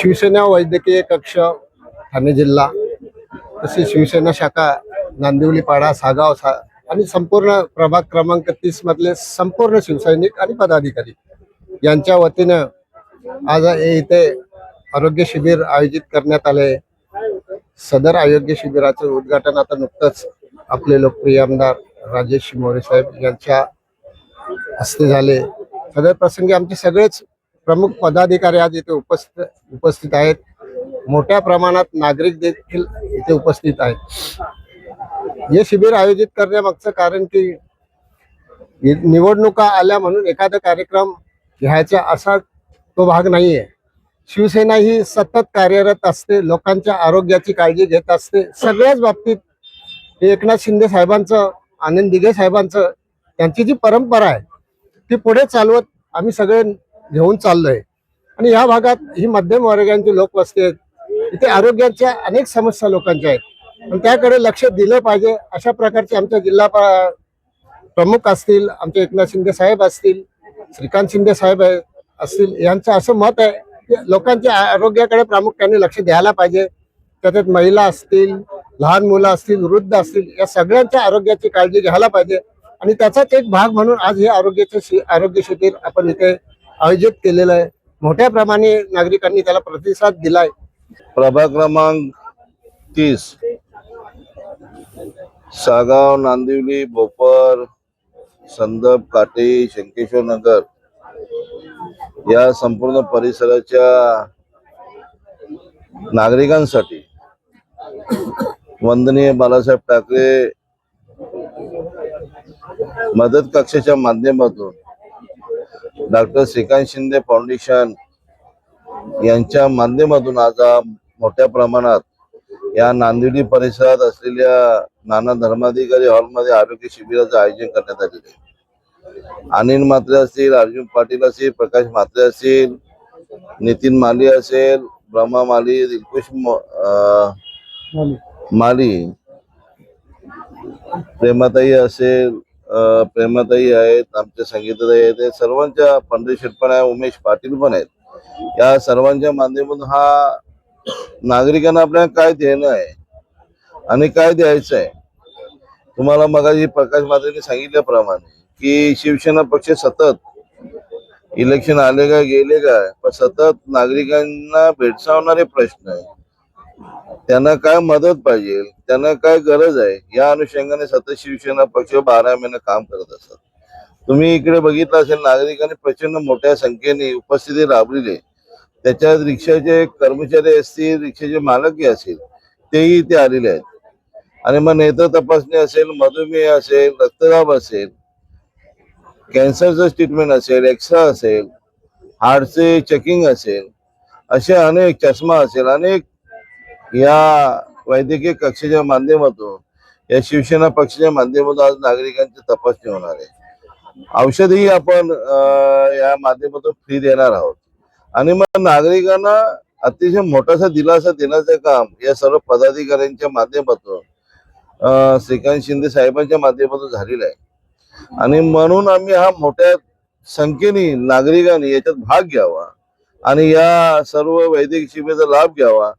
शिवसेना वैद्यकीय कक्ष ठाणे जिल्हा तसेच शिवसेना शाखा नांदिवली पाडा सागाव सा आणि संपूर्ण प्रभाग क्रमांक तीस मधले संपूर्ण शिवसैनिक आणि पदाधिकारी यांच्या वतीनं आज इथे आरोग्य शिबिर आयोजित करण्यात आले. सदर आरोग्य शिबिराचं उद्घाटन आता नुकतंच आपले लोकप्रिय आमदार राजेश मोरे साहेब यांच्या हस्ते झाले. सदर प्रसंगी आमचे सगळेच प्रमुख पदाधिकारी आज इथे उपस्थित उपस्थित आहेत. मोठ्या प्रमाणात नागरिक देखील इथे उपस्थित आहेत. हे शिबिर आयोजित करण्यामागचं कारण की निवडणुका आल्या म्हणून एखादा कार्यक्रम घ्यायचा असा तो भाग नाही आहे शिवसेना ही सतत कार्यरत असते लोकांच्या आरोग्याची काळजी घेत असते. सगळ्याच बाबतीत एकनाथ शिंदे साहेबांचं आनंद दिघे साहेबांचं त्यांची जी परंपरा आहे ती पुढे चालवत आम्ही सगळे घेऊन चाललोय. आणि या भागात ही मध्यम वर्गांची लोकवस्ती आहेत इथे आरोग्याच्या अनेक समस्या लोकांच्या आहेत. आणि त्याकडे लक्ष दिलं पाहिजे. अशा प्रकारचे आमच्या जिल्हा प्रमुख असतील आमचे एकनाथ शिंदे साहेब असतील श्रीकांत शिंदे साहेब असतील यांचं असं मत आहे की लोकांच्या आरोग्याकडे प्रामुख्याने लक्ष द्यायला पाहिजे. त्याच्यात महिला असतील लहान मुलं असतील वृद्ध असतील या सगळ्यांच्या आरोग्याची काळजी घ्यायला पाहिजे. आणि त्याचाच एक भाग म्हणून आज हे आरोग्याचे आरोग्य शिबिर आपण इथे आयोजित केलेलं आहे. मोठ्या प्रमाणे नागरिकांनी त्याला प्रतिसाद दिलाय. प्रभाग क्रमांक तीस. सागाव नांदिवली भोपर संदप काटे शंकेश्वर नगर या संपूर्ण परिसराच्या नागरिकांसाठी वंदनीय बाळासाहेब ठाकरे मदत कक्षाच्या माध्यमातून डॉक्टर श्रीकांत शिंदे फाउंडेशन यांच्या माध्यमातून आज मोठ्या प्रमाणात या नांदिवली परिसरात असलेल्या नाना धर्माधिकारी हॉलमध्ये आरोग्य शिबिराचं आयोजन करण्यात आलेले आहे. अनिल म्हात्रे असतील अर्जुन पाटील असतील प्रकाश म्हात्रे असतील नितीन माली असेल ब्रह्मा माली दिलकुश माली प्रेमाताई असेल प्रेमाताई आहेत आमच्या संगीतताई आहेत सर्वांच्या पंढरी पण आहे उमेश पाटील पण आहेत. या सर्वांच्या माध्यमातून हा नागरिकांना आपल्याला काय देणं आहे आणि काय द्यायचं आहे? तुम्हाला मगाशी प्रकाश मात्रेने सांगितल्याप्रमाणे की शिवसेना पक्ष सतत इलेक्शन आले का गेले का? पण सतत नागरिकांना भेडसावणारे प्रश्न आहे त्यांना काय मदत पाहिजे त्यांना काय गरज आहे या अनुषंगाने सतत शिवसेना पक्ष बारा महिने काम करत असतात. तुम्ही इकडे बघितलं असेल नागरिकांनी प्रचंड मोठ्या संख्येने उपस्थिती राबलेली त्याच्यात रिक्षाचे कर्मचारी असतील रिक्षाचे मालकही असतील तेही इथे आलेले आहेत. आणि मग नेत्र तपासणी असेल मधुमेह असेल रक्तदाब असेल कॅन्सरचं ट्रीटमेंट असेल एक्सरा असेल हार्टचे चेकिंग असेल असे अनेक चष्मा असेल अनेक या वैद्यकीय कक्षाच्या माध्यमातून या शिवसेना पक्षाच्या माध्यमातून आज नागरिकांची तपासणी होणार आहे. औषधही आपण या माध्यमातून फ्री देणार आहोत. आणि मग नागरिकांना अतिशय मोठासा दिलासा देण्याचं काम या सर्व पदाधिकाऱ्यांच्या माध्यमातून श्रीकांत शिंदे साहेबांच्या माध्यमातून झालेलं आहे. आणि म्हणून आम्ही हा मोठ्या संख्येने नागरिकांनी याच्यात भाग घ्यावा आणि या सर्व वैद्यकीय शिबिराचा लाभ घ्यावा